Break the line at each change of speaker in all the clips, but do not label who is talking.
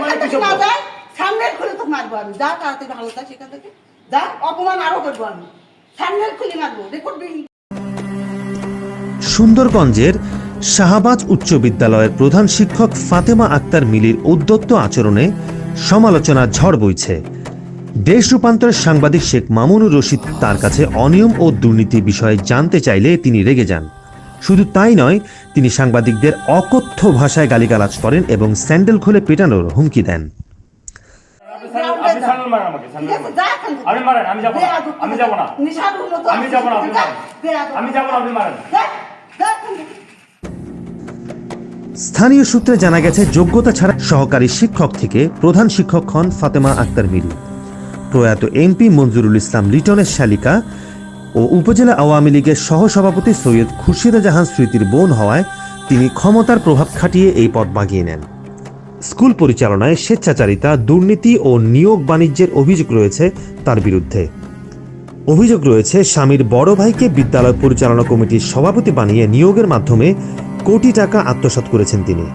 মানে
এখান
কি
থেকে না যায় সামনের খুলে তো মারবো আমি। যা তাড়াতাড়ি ভালো যা সেখান থেকে যা অপমান আরও করব আমি। সামনের খুলে মারবো রেকর্ড
সুন্দরগঞ্জের শাহবাজ উচ্চ বিদ্যালয়ের প্রধান শিক্ষক ফাতেমা আক্তার মিলির উদ্যত্ত আচরণে সমালোচনার ঝড় বইছে। দেশ রূপান্তরের সাংবাদিক শেখ মামুনুর রশিদ তার কাছে অনিয়ম ও দুর্নীতি বিষয়ে জানতে চাইলে তিনি রেগে যান। শুধু তাই নয় তিনি সাংবাদিকদের অকথ্য ভাষায় গালিগালাজ করেন এবং স্যান্ডেল খুলে পেটানোর হুমকি দেন। স্থানীয় সূত্রে জানা গেছে যোগ্যতা ছাড়া সহকারী শিক্ষক থেকে প্রধান শিক্ষক হন ফাতেমা আক্তার মিরু। প্রয়াত এমপি মঞ্জুরুল ইসলাম লিটনের শালিকা ও উপজেলা আওয়ামী লীগের সহসভাপতি সৈয়দ খুরশিদা জাহান স্মৃতির বোন হওয়ায় তিনি ক্ষমতার প্রভাব খাটিয়ে এই পদ বাগিয়ে নেন। স্কুল পরিচালনায় স্বেচ্ছাচারিতা, দুর্নীতি ও নিয়োগ বাণিজ্যের অভিযোগ রয়েছে তার বিরুদ্ধে। অভিযোগ রয়েছে, স্বামীর বড় ভাইকে বিদ্যালয় পরিচালনা কমিটির সভাপতি বানিয়ে নিয়োগের মাধ্যমে কোটি টাকা আত্মসাৎ করেছেন তিনি।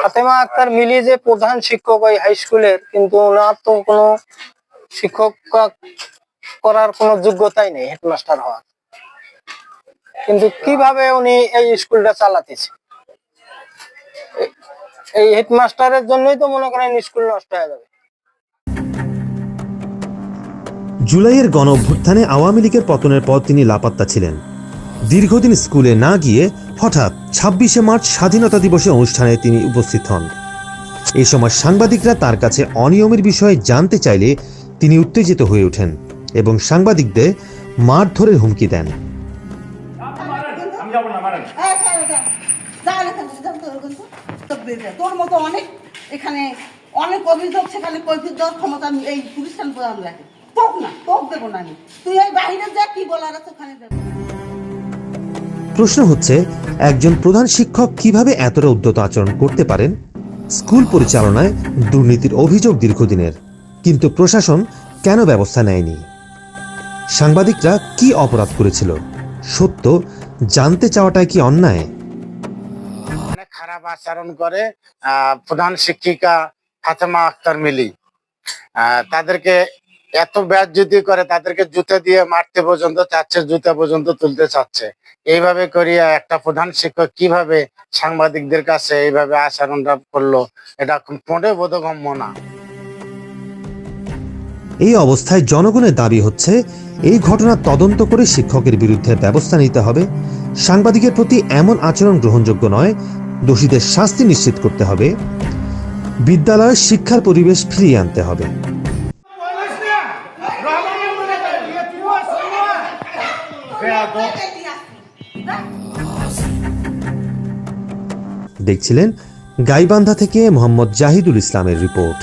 ফাতেমা আক্তার মিলি যে প্রধান শিক্ষক ওই হাই স্কুলের কিন্তু ওনার তো কোনো শিক্ষক করার কোনো যোগ্যতাই নেই হেডমাস্টার হওয়ার। কিন্তু কীভাবে উনি এই স্কুলটা চালাতেছে? এই হেডমাস্টারের জন্যই তো মনে করেন স্কুল নষ্ট হয়ে যাবে।
জুলাইয়ের গণ অভ্যুত্থানে আওয়ামী লীগের পতনের পর তিনি লাপাত্তা ছিলেন। দীর্ঘদিন স্কুলে না গিয়ে হঠাৎ ছাব্বিশে মার্চ স্বাধীনতা দিবসে অনুষ্ঠানে তিনি উপস্থিত হন। এ সময় সাংবাদিকরা তার কাছে অনিয়মের বিষয়ে জানতে চাইলে তিনি উত্তেজিত হয়ে ওঠেন এবং সাংবাদিকদের মারধরের হুমকি দেন।
অনেক অভিযোগ সেখানে ক্ষমতা এই প্রতিষ্ঠান প্রধান তোক না তোক দেবো না আমি তুই এই বাইরে যা কি বলার আছে ওখানে যাব
প্রশ্ন হচ্ছে, একজন প্রধান শিক্ষক কীভাবে এতটা উদ্যত আচরণ করতে পারেন? স্কুল পরিচালনায় দুর্নীতির অভিযোগ দীর্ঘদিনের, কিন্তু প্রশাসন কেন ব্যবস্থা নেয়নি? সাংবাদিকরা কি অপরাধ করেছিল? সত্য, জানতে চাওয়াটাই কি অন্যায়?
অনেক খারাপ আচরণ করে প্রধান শিক্ষিকা ফাতেমা আক্তার মিলি। তাদেরকে এত ব্যাজ্যুতি করে, তাদেরকে জুতা দিয়ে মারতে পর্যন্ত চাচ্ছে জুতা পর্যন্ত তুলতে চাচ্ছে। এইভাবে করিয়া একটা প্রধান শিক্ষক কীভাবে সাংবাদিকদের কাছে এইভাবে আচরণটা করল, এটা মোটে বোধগম্য না।
এই অবস্থায় জনগণের দাবি হচ্ছে, এই ঘটনা তদন্ত করে শিক্ষকের বিরুদ্ধে ব্যবস্থা নিতে হবে। সাংবাদিকের প্রতি এমন আচরণ গ্রহণযোগ্য নয়, দোষীদের শাস্তি নিশ্চিত করতে হবে। বিদ্যালয়ের শিক্ষার পরিবেশ ফিরিয়ে আনতে হবে। দেখছিলেন গাইবান্ধা থেকে মোহাম্মদ জাহিদুল ইসলামের রিপোর্ট।